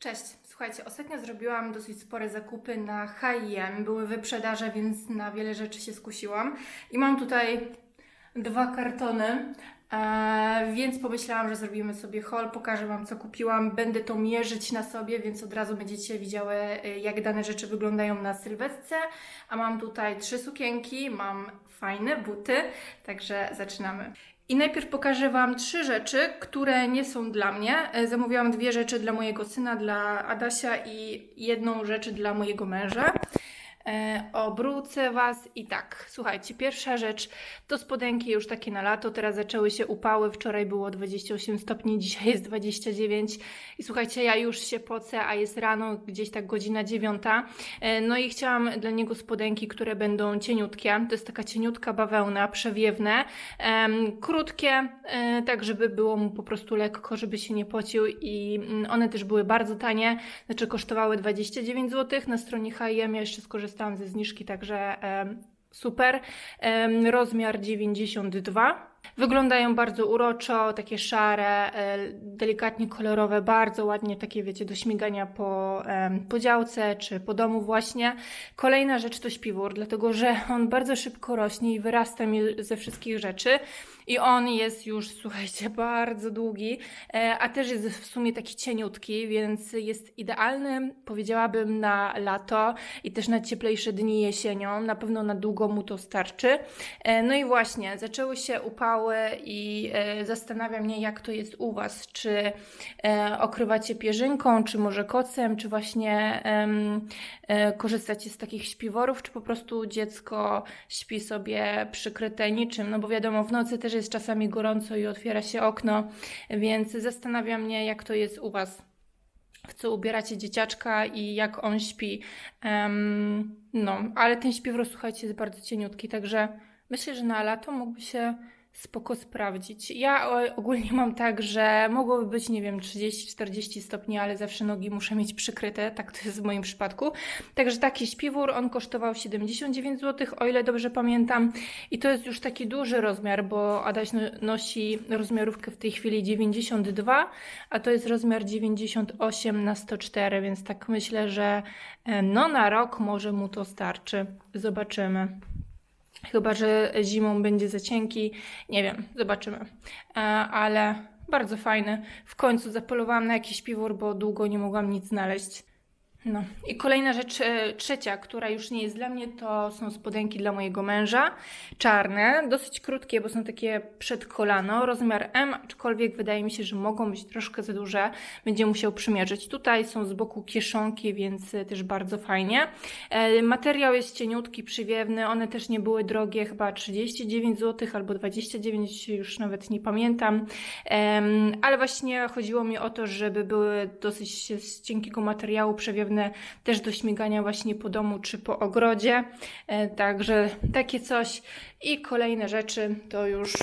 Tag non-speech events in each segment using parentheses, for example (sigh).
Cześć, słuchajcie, ostatnio zrobiłam dosyć spore zakupy na H&M. Były wyprzedaże, więc na wiele rzeczy się skusiłam. I mam tutaj dwa kartony, e, więc pomyślałam, że zrobimy sobie haul, pokażę Wam co kupiłam. Będę to mierzyć na sobie, więc od razu będziecie widziały e, jak dane rzeczy wyglądają na sylwetce. A mam tutaj trzy sukienki, mam fajne buty, także zaczynamy. I najpierw pokażę Wam trzy rzeczy, które nie są dla mnie. E, Zamówiłam dwie rzeczy dla mojego syna, dla Adasia i jedną rzecz dla mojego męża. E, obrócę Was i tak, słuchajcie, pierwsza rzecz to spodenki już takie na lato, teraz zaczęły się upały, wczoraj było 28 stopni, (laughs) dzisiaj jest 29 i słuchajcie, ja już się pocę, a jest rano, gdzieś tak godzina dziewiąta, E, no i chciałam dla niego spodenki, które będą cieniutkie, to jest taka cieniutka bawełna, przewiewne, krótkie, e, tak żeby było mu po prostu lekko, żeby się nie pocił. I mm, one też były bardzo tanie, znaczy kosztowały 29 zł na stronie H&M, ja jeszcze skorzystałam ze zniżki, także super. Rozmiar 92. Wyglądają bardzo uroczo, takie szare, e, delikatnie kolorowe, bardzo ładnie, takie wiecie, do śmigania po, po działce czy po domu właśnie. Kolejna rzecz to śpiwór, dlatego że on bardzo szybko rośnie i wyrasta mi ze wszystkich rzeczy. I on jest już, słuchajcie, (laughs) bardzo długi, e, a też jest w sumie taki cieniutki, więc jest idealny, powiedziałabym, na lato i też na cieplejsze dni jesienią. Na pewno na długo mu to starczy. E, No i właśnie, zaczęły się i e, zastanawia mnie, jak to jest u Was. Czy e, okrywacie pierzynką, czy może kocem, czy właśnie e, korzystacie z takich śpiworów, czy po prostu dziecko śpi sobie przykryte niczym, no bo wiadomo, w nocy też jest czasami gorąco i otwiera się okno, więc zastanawia mnie, jak to jest u Was. W co ubieracie dzieciaczka i jak on śpi. Em, no, ale ten śpiwór, słuchajcie, jest bardzo cieniutki, także myślę, że na lato mógłby się spoko sprawdzić. Ja ogólnie mam tak, że mogłoby być, nie wiem, 30-40 stopni, ale zawsze nogi muszę mieć przykryte, tak to jest w moim przypadku. Także taki śpiwór, on kosztował 79 zł, o ile dobrze pamiętam. I to jest już taki duży rozmiar, bo Adaś no- nosi rozmiarówkę w tej chwili 92, a to jest rozmiar 98 na 104, więc tak myślę, że e, no na rok może mu to starczy. Zobaczymy. Chyba, że zimą będzie za cienki. Nie wiem, zobaczymy. E, ale bardzo fajny. W końcu zapolowałam na jakiś piwór, bo długo nie mogłam nic znaleźć. No i kolejna rzecz, e, trzecia, która już nie jest dla mnie, to są spodenki dla mojego męża. Czarne, dosyć krótkie, bo są takie przed kolano, rozmiar M, aczkolwiek wydaje mi się, że mogą być troszkę za duże. Będzie musiał przymierzyć. Tutaj są z boku kieszonki, więc e, też bardzo fajnie. E, Materiał jest cieniutki, przywiewny, one też nie były drogie, chyba 39 zł albo 29, już nawet nie pamiętam. Ale właśnie chodziło mi o to, żeby były dosyć z cienkiego materiału przewiewne, też do śmigania właśnie po domu czy po ogrodzie. E, Także takie coś. I kolejne rzeczy to już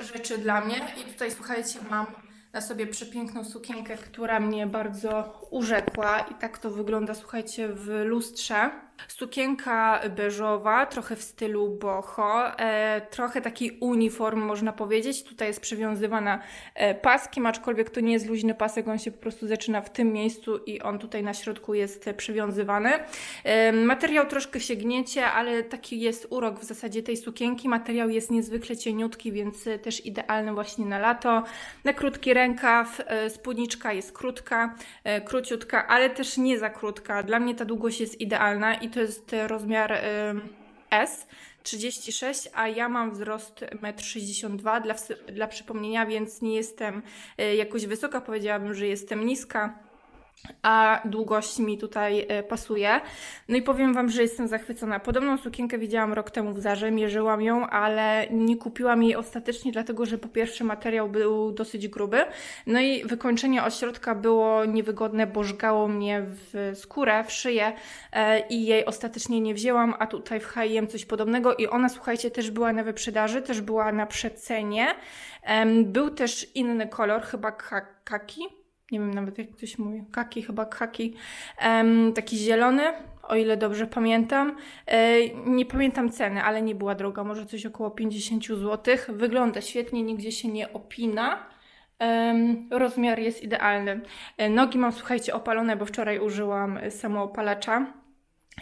rzeczy dla mnie. I tutaj słuchajcie, mam na sobie przepiękną sukienkę, która mnie bardzo urzekła i tak to wygląda, słuchajcie, w lustrze. Sukienka beżowa, trochę w stylu boho, e, trochę taki uniform można powiedzieć. Tutaj jest przywiązywana e, paskiem, aczkolwiek to nie jest luźny pasek, on się po prostu zaczyna w tym miejscu i on tutaj na środku jest e, przywiązywany. E, materiał troszkę się gniecie, ale taki jest urok w zasadzie tej sukienki. Materiał jest niezwykle cieniutki, więc e, też idealny właśnie na lato. Na krótki rękaw, e, spódniczka jest krótka, e, króciutka, ale też nie za krótka. Dla mnie ta długość jest idealna i to jest e, rozmiar S. 36, a ja mam wzrost 1,62 m dla, dla przypomnienia, więc nie jestem e, jakoś wysoka, powiedziałabym, że jestem niska a długość mi tutaj e, pasuje. No i powiem Wam, że jestem zachwycona. Podobną sukienkę widziałam rok temu w Zarze, mierzyłam ją, ale nie kupiłam jej ostatecznie, dlatego że po pierwsze materiał był dosyć gruby, no i wykończenie od środka było niewygodne, bo żgało mnie w skórę, w szyję e, i jej ostatecznie nie wzięłam, a tutaj w H&M coś podobnego i ona, słuchajcie, też była na wyprzedaży, też była na przecenie. Był też inny kolor, chyba ka- kaki, nie wiem nawet jak ktoś mówi, kaki, chyba kaki, em, taki zielony, o ile dobrze pamiętam. E, nie pamiętam ceny, ale nie była droga, może coś około 50 zł. Wygląda świetnie, nigdzie się nie opina. Rozmiar jest idealny. E, Nogi mam, słuchajcie, opalone, bo wczoraj użyłam samoopalacza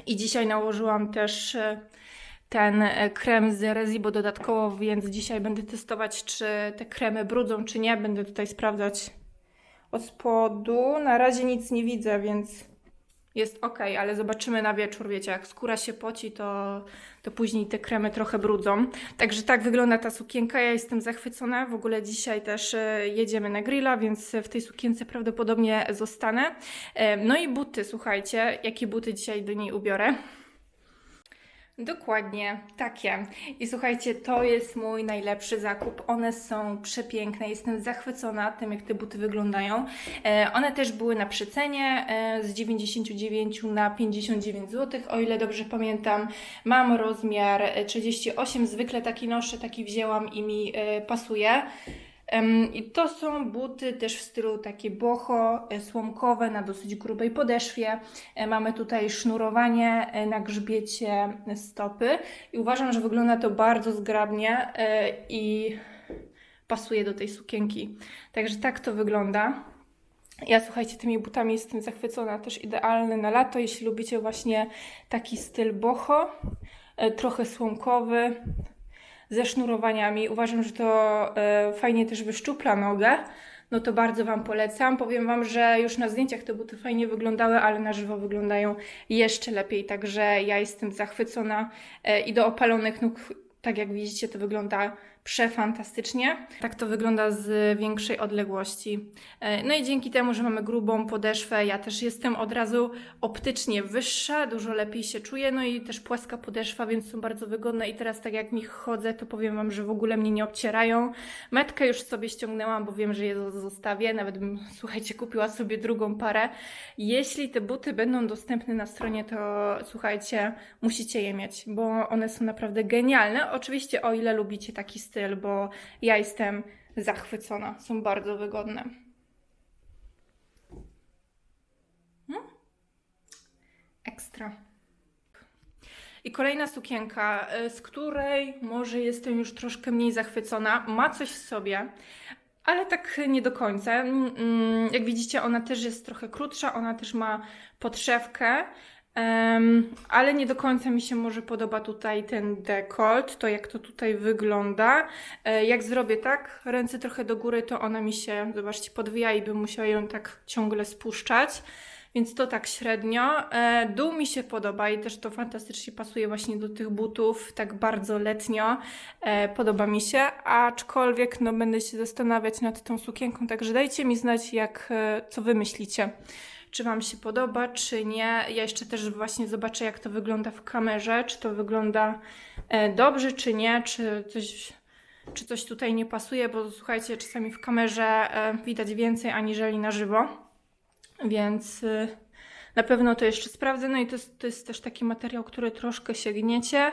i dzisiaj nałożyłam też e, ten krem z Resibo dodatkowo, więc dzisiaj będę testować, czy te kremy brudzą, czy nie. Będę tutaj sprawdzać od spodu. Na razie nic nie widzę, więc jest ok, ale zobaczymy na wieczór. Wiecie, jak skóra się poci, to, to później te kremy trochę brudzą. Także tak wygląda ta sukienka. Ja jestem zachwycona. W ogóle dzisiaj też e, jedziemy na grilla, więc w tej sukience prawdopodobnie zostanę. E, No i buty, słuchajcie, jakie buty dzisiaj do niej ubiorę. Dokładnie, takie. I słuchajcie, to jest mój najlepszy zakup. One są przepiękne. Jestem zachwycona tym, jak te buty wyglądają. E, one też były na przecenie e, z 99 na 59 zł, o ile dobrze pamiętam. Mam rozmiar e, 38, zwykle taki noszę, taki wzięłam i mi e, pasuje. I to są buty też w stylu takie boho, e, słomkowe, na dosyć grubej podeszwie. E, Mamy tutaj sznurowanie e, na grzbiecie stopy i uważam, że wygląda to bardzo zgrabnie i pasuje do tej sukienki. Także tak to wygląda. Ja słuchajcie, tymi butami jestem zachwycona, też idealny na lato, jeśli lubicie właśnie taki styl boho, trochę słomkowy, ze sznurowaniami. Uważam, że to e, fajnie też wyszczupla nogę. No to bardzo Wam polecam. Powiem Wam, że już na zdjęciach te buty fajnie wyglądały, ale na żywo wyglądają jeszcze lepiej. Także ja jestem zachwycona e, i do opalonych nóg, tak jak widzicie, to wygląda przefantastycznie. Tak to wygląda z większej odległości. E, No i dzięki temu, że mamy grubą podeszwę, ja też jestem od razu optycznie wyższa, dużo lepiej się czuję, no i też płaska podeszwa, więc są bardzo wygodne i teraz tak jak w nich chodzę, to powiem Wam, że w ogóle mnie nie obcierają. Metkę już sobie ściągnęłam, bo wiem, że je zostawię, nawet bym, słuchajcie, kupiła sobie drugą parę. Jeśli te buty będą dostępne na stronie, to słuchajcie, musicie je mieć, bo one są naprawdę genialne. Oczywiście o ile lubicie taki styl, bo ja jestem zachwycona. Są bardzo wygodne. Hmm? Ekstra. I kolejna sukienka, y, z której może jestem już troszkę mniej zachwycona. Ma coś w sobie, ale tak nie do końca. Mm, Jak widzicie, ona też jest trochę krótsza, ona też ma podszewkę. Em, ale nie do końca mi się może podoba tutaj ten dekolt, to jak to tutaj wygląda. E, jak zrobię tak, ręce trochę do góry, to ona mi się, zobaczcie, podwija i bym musiała ją tak ciągle spuszczać. Więc to tak średnio. E, dół mi się podoba i też to fantastycznie pasuje właśnie do tych butów, tak bardzo letnio. E, podoba mi się, aczkolwiek no, będę się zastanawiać nad tą sukienką, także dajcie mi znać, jak, e, co wy myślicie czy Wam się podoba, czy nie. Ja jeszcze też właśnie zobaczę, jak to wygląda w kamerze, czy to wygląda e, dobrze, czy nie, czy coś, czy coś tutaj nie pasuje, bo słuchajcie, czasami w kamerze e, widać więcej aniżeli na żywo, więc y, na pewno to jeszcze sprawdzę. No i to jest, to jest też taki materiał, który troszkę się gniecie.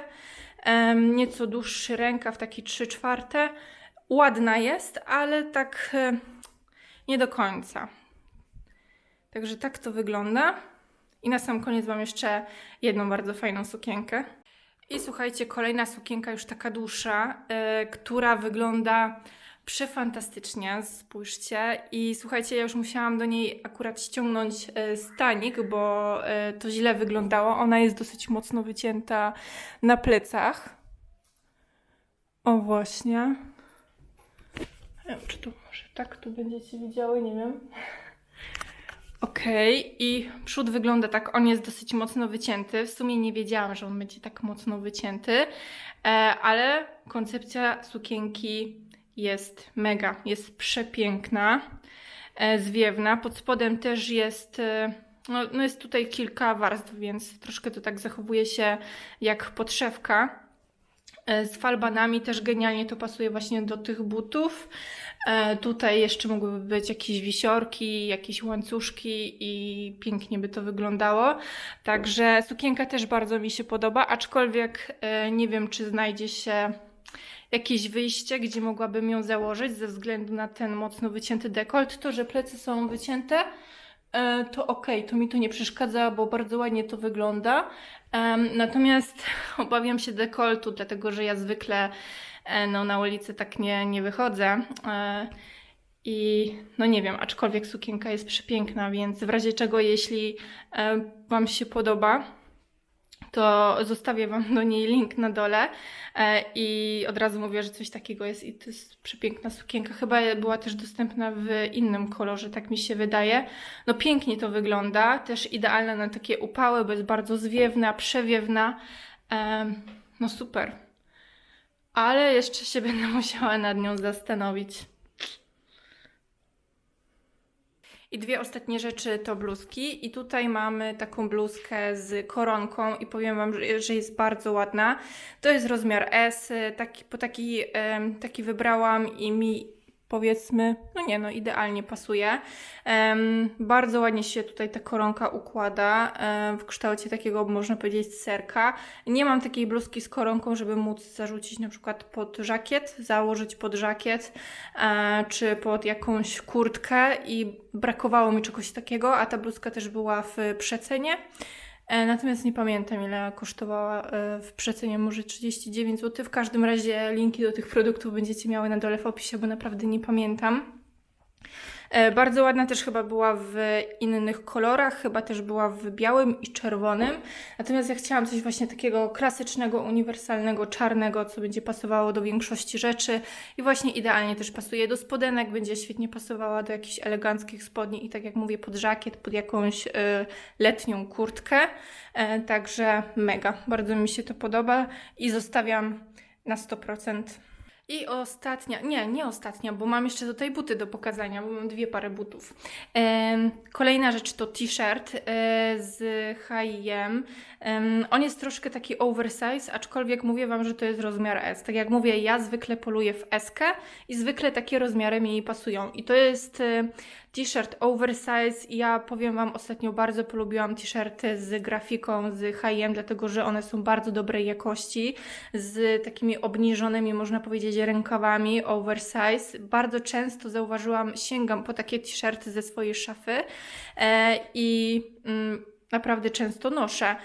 Nieco dłuższy rękaw, taki 3 czwarte. Ładna jest, ale tak e, nie do końca. Także tak to wygląda. I na sam koniec mam jeszcze jedną bardzo fajną sukienkę. I słuchajcie, kolejna sukienka już taka dłuższa, e, która wygląda przefantastycznie. Spójrzcie. I słuchajcie, ja już musiałam do niej akurat ściągnąć e, stanik, bo e, to źle wyglądało. Ona jest dosyć mocno wycięta na plecach. O właśnie. Nie wiem, czy tu może tak tu będziecie widziały, nie wiem. Okej, i przód wygląda tak, on jest dosyć mocno wycięty. W sumie nie wiedziałam, że on będzie tak mocno wycięty, e, ale koncepcja sukienki jest mega, jest przepiękna, e, zwiewna. Pod spodem też jest, e, no, no jest tutaj kilka warstw, więc troszkę to tak zachowuje się jak podszewka. E, Z falbanami też genialnie to pasuje właśnie do tych butów. E, tutaj jeszcze mogłyby być jakieś wisiorki, jakieś łańcuszki i pięknie by to wyglądało. Także sukienka też bardzo mi się podoba, aczkolwiek e, nie wiem, czy znajdzie się jakieś wyjście, gdzie mogłabym ją założyć ze względu na ten mocno wycięty dekolt. To, że plecy są wycięte, to okej, to mi to nie przeszkadza, bo bardzo ładnie to wygląda. Natomiast (laughs) obawiam się dekoltu, dlatego że ja zwykle e, no, na ulicy tak nie, nie wychodzę. E, I no nie wiem, aczkolwiek sukienka jest przepiękna, więc w razie czego, jeśli e, Wam się podoba, to zostawię Wam do niej link na dole e, i od razu mówię, że coś takiego jest i to jest przepiękna sukienka. Chyba była też dostępna w innym kolorze, tak mi się wydaje. No pięknie to wygląda, też idealna na takie upały, bo jest bardzo zwiewna, przewiewna. E, no super. Ale jeszcze się będę (laughs) musiała nad nią zastanowić. I dwie ostatnie rzeczy to bluzki. I tutaj mamy taką bluzkę z koronką i powiem Wam, że, jest bardzo ładna. To jest rozmiar S, taki, po taki, taki wybrałam i mi powiedzmy, no nie no, idealnie pasuje. Em, bardzo ładnie się tutaj ta koronka układa em, w kształcie takiego, można powiedzieć, serka. Nie mam takiej bluzki z koronką, żeby móc zarzucić na przykład pod żakiet, założyć pod żakiet, e, czy pod jakąś kurtkę i brakowało mi czegoś takiego, a ta bluzka też była w przecenie. E, Natomiast nie pamiętam, ile kosztowała e, w przecenie, może 39 zł. W każdym razie linki do tych produktów będziecie miały na dole w opisie, bo naprawdę nie pamiętam. E, Bardzo ładna też chyba była w innych kolorach, chyba też była w białym i czerwonym. Natomiast ja chciałam coś właśnie takiego klasycznego, uniwersalnego, czarnego, co będzie pasowało do większości rzeczy i właśnie idealnie też pasuje do spodenek, będzie świetnie pasowała do jakichś eleganckich spodni i tak jak mówię, pod żakiet, pod jakąś y, letnią kurtkę. E, Także mega, bardzo mi się to podoba i zostawiam na 100%. I ostatnia, nie, nie ostatnia, bo mam jeszcze tutaj buty do pokazania, bo mam dwie pary butów. Kolejna rzecz to t-shirt e, z H&M. On jest troszkę taki oversize, aczkolwiek mówię Wam, że to jest rozmiar S. Tak jak mówię, ja zwykle poluję w S i zwykle takie rozmiary mi pasują. I to jest e, t-shirt oversize. Ja powiem Wam, ostatnio bardzo polubiłam t-shirty z grafiką z H&M, dlatego że one są bardzo dobrej jakości, z takimi obniżonymi, można powiedzieć, rękawami oversize. Bardzo często zauważyłam, sięgam po takie t-shirty ze swojej szafy e, i mm, naprawdę często noszę.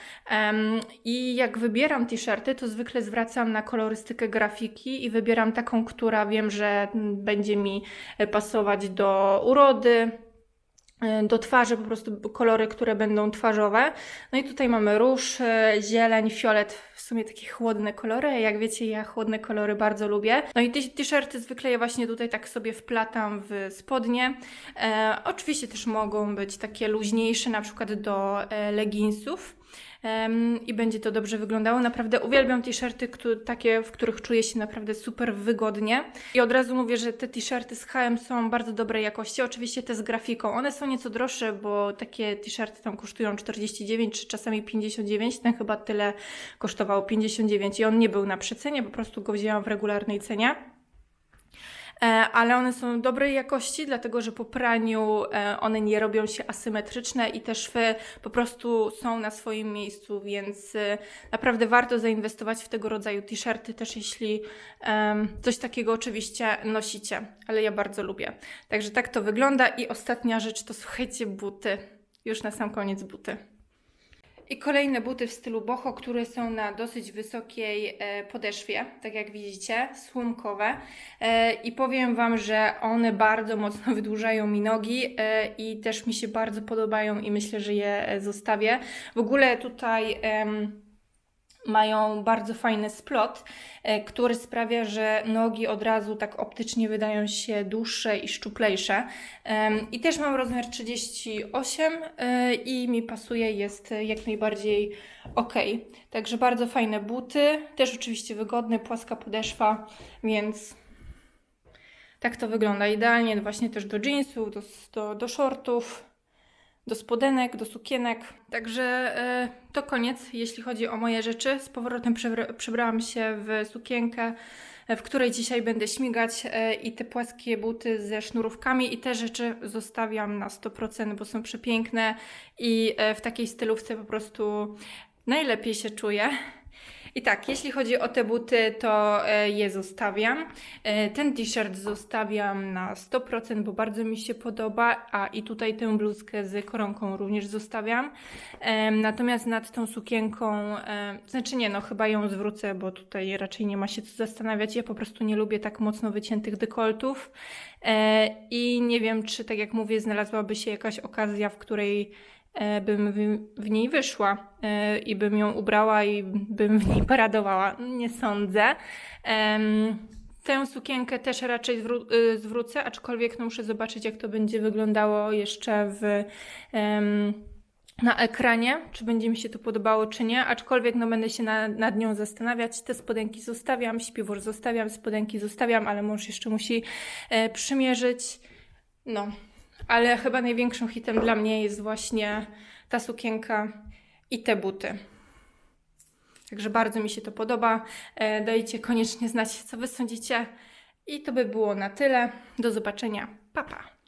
I jak wybieram t-shirty, to zwykle zwracam na kolorystykę grafiki i wybieram taką, która wiem, że mm, będzie mi e, pasować do urody, do twarzy, po prostu kolory, które będą twarzowe. No i tutaj mamy róż, e, zieleń, fiolet, w sumie takie chłodne kolory. Jak wiecie, ja chłodne kolory bardzo lubię. No i t-shirty zwykle ja właśnie tutaj tak sobie wplatam w spodnie. E, oczywiście też mogą być takie luźniejsze, na przykład do e, leginsów. I będzie to dobrze wyglądało. Naprawdę uwielbiam t-shirty, takie, w których czuję się naprawdę super wygodnie. I od razu mówię, że te t-shirty z H&M są bardzo dobrej jakości. Oczywiście te z grafiką. One są nieco droższe, bo takie t-shirty tam kosztują 49 czy czasami 59. Ten chyba tyle kosztował 59 i on nie był na przecenie, po prostu go wzięłam w regularnej cenie. E, ale one są dobrej jakości, dlatego że po praniu e, one nie robią się asymetryczne i te szwy po prostu są na swoim miejscu, więc e, naprawdę warto zainwestować w tego rodzaju t-shirty, też jeśli coś takiego oczywiście nosicie, ale ja bardzo lubię. Także tak to wygląda i ostatnia rzecz to słuchajcie, buty. Już na sam koniec buty. I kolejne buty w stylu boho, które są na dosyć wysokiej e, podeszwie, tak jak widzicie, słomkowe. E, I powiem Wam, że one bardzo mocno (laughs) wydłużają mi nogi e, i też mi się bardzo podobają i myślę, że je zostawię. W ogóle tutaj em, mają bardzo fajny splot, e, który sprawia, że nogi od razu tak optycznie wydają się dłuższe i szczuplejsze. I też mam rozmiar 38 e, i mi pasuje, jest jak najbardziej ok. Także bardzo fajne buty, też oczywiście wygodne, płaska podeszwa, więc tak to wygląda idealnie właśnie też do jeansów, do, do, do shortów do spodenek, do sukienek. Także e, to koniec, jeśli chodzi o moje rzeczy. Z powrotem przebra- przebrałam się w sukienkę, e, w której dzisiaj będę śmigać e, i te płaskie buty ze sznurówkami i te rzeczy zostawiam na 100%, bo są przepiękne i e, w takiej stylówce po prostu najlepiej się czuję. I tak, jeśli chodzi o te buty, to e, je zostawiam. E, Ten t-shirt zostawiam na 100%, bo bardzo mi się podoba, a i tutaj tę bluzkę z koronką również zostawiam. Em, Natomiast nad tą sukienką, e, znaczy nie, no chyba ją zwrócę, bo tutaj raczej nie ma się co zastanawiać. Ja po prostu nie lubię tak mocno wyciętych dekoltów E, i nie wiem, czy tak jak mówię, znalazłaby się jakaś okazja, w której e, bym w, niej wyszła e, i bym ją ubrała i bym w niej paradowała. Nie sądzę. Tę sukienkę też raczej y, zwrócę, aczkolwiek no muszę zobaczyć, jak to będzie wyglądało jeszcze w, na ekranie, czy będzie mi się to podobało, czy nie. Aczkolwiek no, będę się na, nad nią zastanawiać. Te spodenki zostawiam, śpiwór zostawiam, spodenki zostawiam, ale mąż jeszcze musi e, przymierzyć. No, ale chyba największym hitem dla mnie jest właśnie ta sukienka i te buty. Także bardzo mi się to podoba. E, Dajcie koniecznie znać, co Wy sądzicie. I to by było na tyle. Do zobaczenia. Pa, pa.